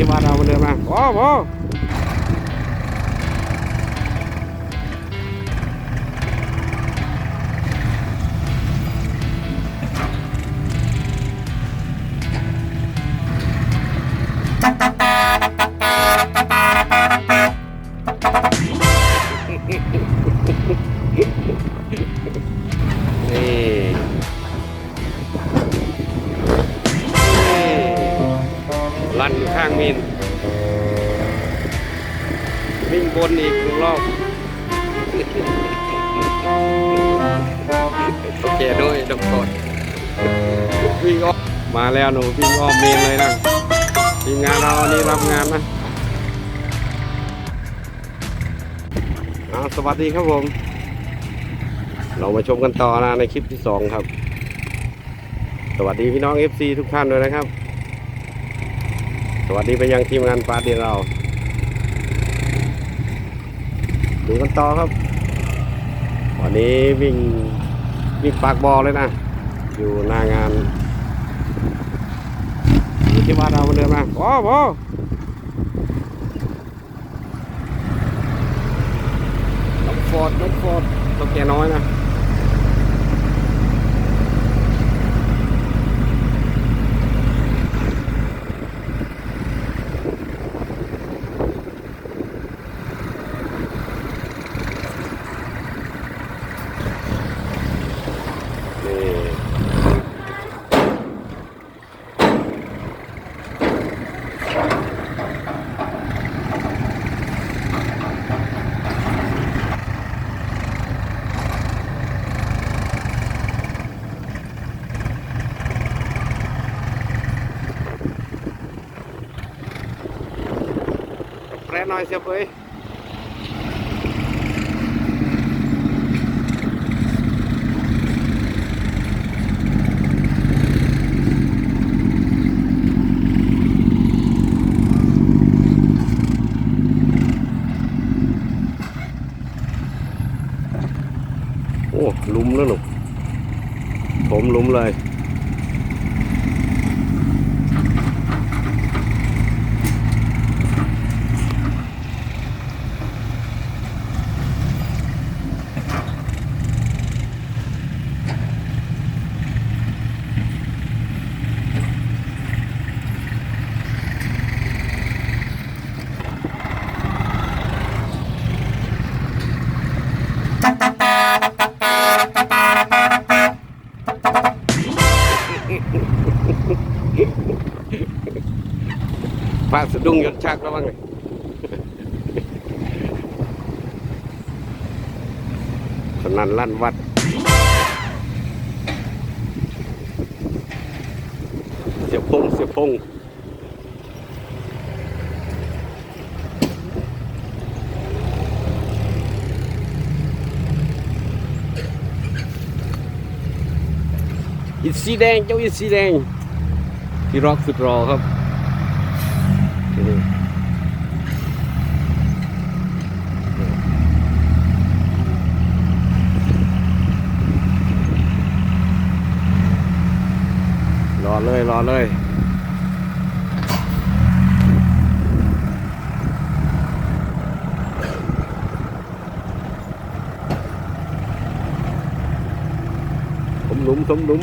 ที่บ้านเราเหมือนเดิมนะโอ้โหนี่ ลันข้างมินวิ่งบนอีกหนึ่งรอบโอเคด้วยดอกกดวิ่งออกมาแล้วหนูวิ่งอ้อมเมนเลยนะทีมงานเราอันนี้รับงานนะอ่าสวัสดีครับผม เรามาชมกันต่อนะในคลิปที่สองครับ สวัสดีพี่น้อง FC ทุกท่านด้วยนะครับ สวัสดีไปยังทีมงานปาร์ตี้เรา ดูกันต่อครับ วันนี้วิ่งวิ่งปากบอเลยนะ อยู่หน้างานอยู่ที่บ้านเราเหมือนเดิมนะโอ้โหน้องฟอร์ดน้องฟอร์ดตัวแกน้อยนะ นี่แปร หน่อยเสียเปยโอ้ลุมแล้วหนูผมลุมเลย พาสะดุ้งหยดชักแล้วบ้างเลยสนันลั่นวัด เสียพงเสียพงอินสีแดง เจ้าอินสีแดงที่รอกสุดรอครับ รอเลยรอเลย สมหลุมสมหลุม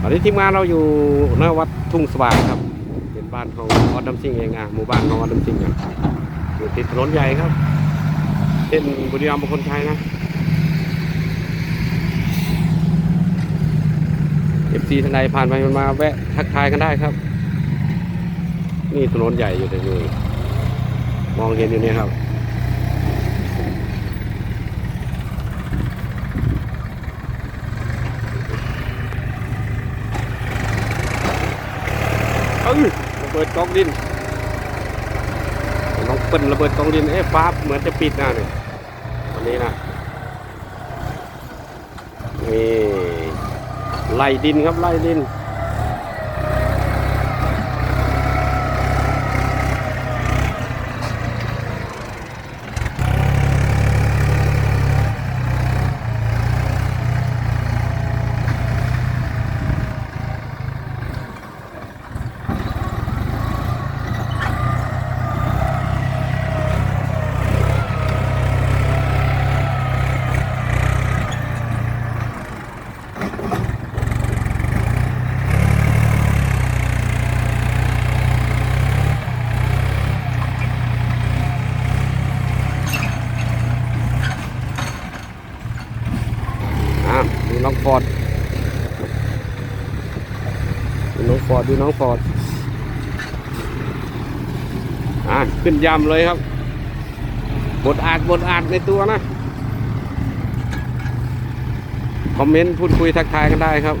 ต อนนี้ทีมงานเราอยู่หน้าวัดทุ่งสว่างครับ เป็นบ้านของออดดัมซิงเองอะหมู่บ้านของออดดัมซิงอะอยู่ติดถนนใหญ่ครับเส้นบุรีรัมย์บางคนชัยนะเอฟซีทนายผ่านไปมันมาแวะทักทายกันได้ครับ นี่ถนนใหญ่อยู่ต่อยู่มองเห็นอยู่นี่ครับ อ้ยระเบิดกองดินน้องเปิ้ลระเบิดกองดินเอ๊ะฟ้าเหมือนจะปิดหน้าเนี่ยวันนี้นะนี่ไล่ดินครับไล่ดิน อดน้องฟอดดูน้องฟอดอะขึ้นยำเลยครับบทอาจบทอาจในตัวนะ คอมเมนต์พูดคุยทักทายกันได้ครับ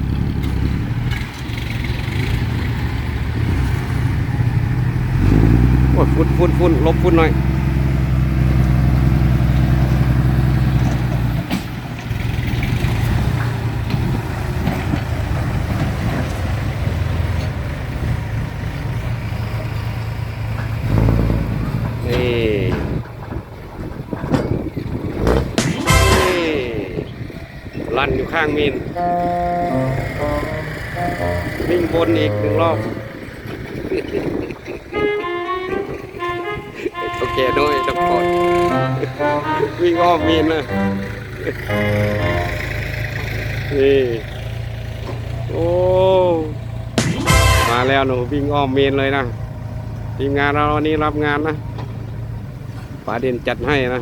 โอ้ฟุนฟุนฟุนลบฟุนหน่อย ข้างมีนวิ่งบนอีกหนึ่งรอบโอเคด้วยดับพอดวิ่งอ้อมมีนนะนี่โอ้มาแล้วหนูวิ่งอ้อมเมนเลยนะทีมงานเราวันนี้รับงานนะป๋าเด่นจัดให้นะ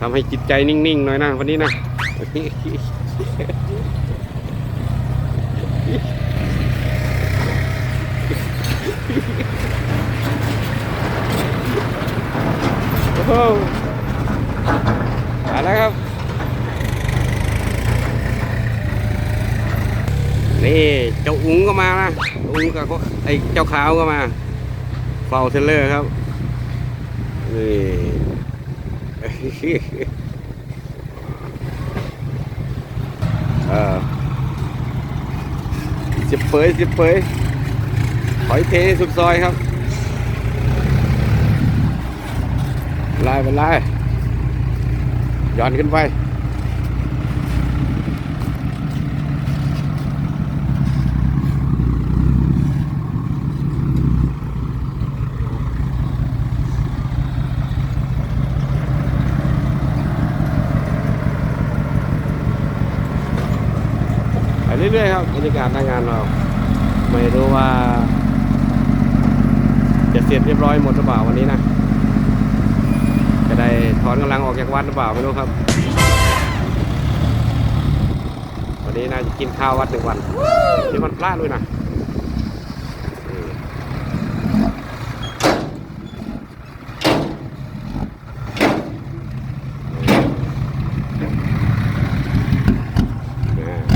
ทำให้จิตใจนิ่งๆหน่อยนะวันนี้นะ โอ้โหมาแล้วครับ นี่เจ้าอุ้งก็มานะอุ้งกับไอ้เจ้าขาวก็มาเฝ้าเทเลอร์ครับนี่ เออสิบเปยสิบเปยถอยเทสุดซอยครับไล่ไปไล่ย้อนขึ้นไป เรื่อยๆครับรรยากาศหน้างานเรา ไม่รู้ว่าจะเสร็จเรียบร้อยหมดหรือเปล่าวันนี้นะจะได้ถอนกำลังออกจากวัดหรือเปล่าไม่รู้ครับ วันนี้น่าจะกินข้าววัดหนึ่งวันนี่มันพลาดด้วยนะอืมอ่า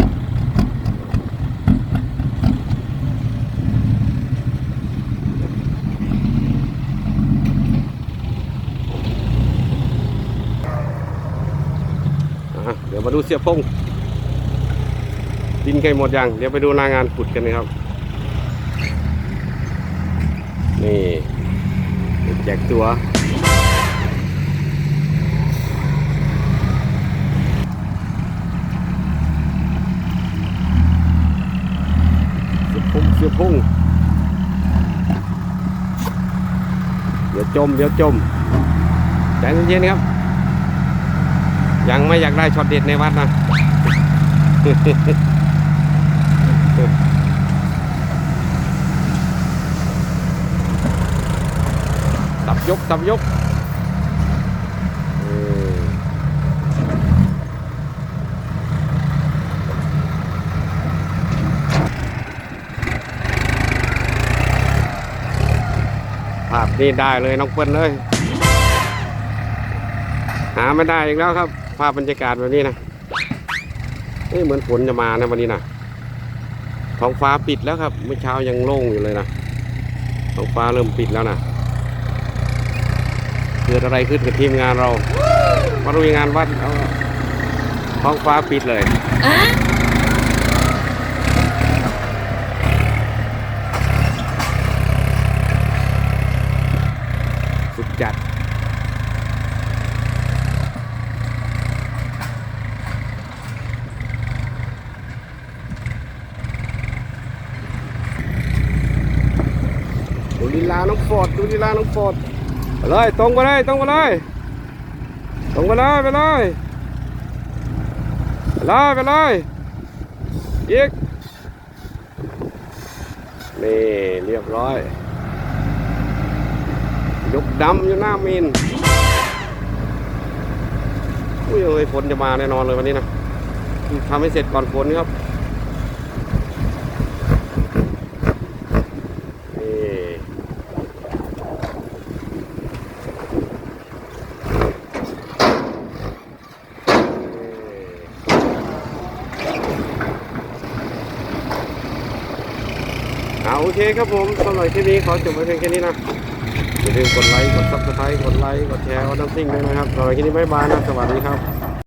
อะเาดูเสียพงดินใกล้หมดยัง เดี๋ยวไปดูนางานขุดกันนะครับ นี่แจกตัว เสียพงเสียพงเดี๋ยวจม เดี๋ยวจมใจเย็นๆครับ ยังไม่อยากได้ช็อตเด็ดในวัดนะสับยกสับยกภาพนี้ได้เลยน้องเปิ้ลเลย หาไม่ได้อีกแล้วครับาพบรรยากาศแบบนี้นะเอ้ยเหมือนฝนจะมานะวันนี้นะท้องฟ้าปิดแล้วครับ เมื่อเช้ายังโล่งอยู่เลยนะท้องฟ้าเริ่มปิดแล้วนะเกิดอะไรขึ้นกับทีมงานเรา มาดูงานวัดเอาท้องฟ้าปิดเลย สุดจัด ดูลีลา น้องฟอร์ดดูลีลาน้องฟอร์ดไปเลยตรงไปเลยตรงไปเลยตรงไปเลยไปเลยไปเลยไปเลยอีกนี่เรียบร้อย ยกดำอยู่หน้ามีนอุ้ยเอ้ยฝนจะมาแน่นอนเลยวันนี้นะทำให้เสร็จก่อนฝนครับ เอาโอเคครับผมสำหรับคลิปนี้ขอจบไว้เพียงแค่นี้นะอย่าลืมกดไลค์กดซับสไครต์กดไลค์กดแชร์กดน้ำซิ่งด้วยนะครับสำหรับคลิปนี้บ๊ายบายนะสวัสดีครับ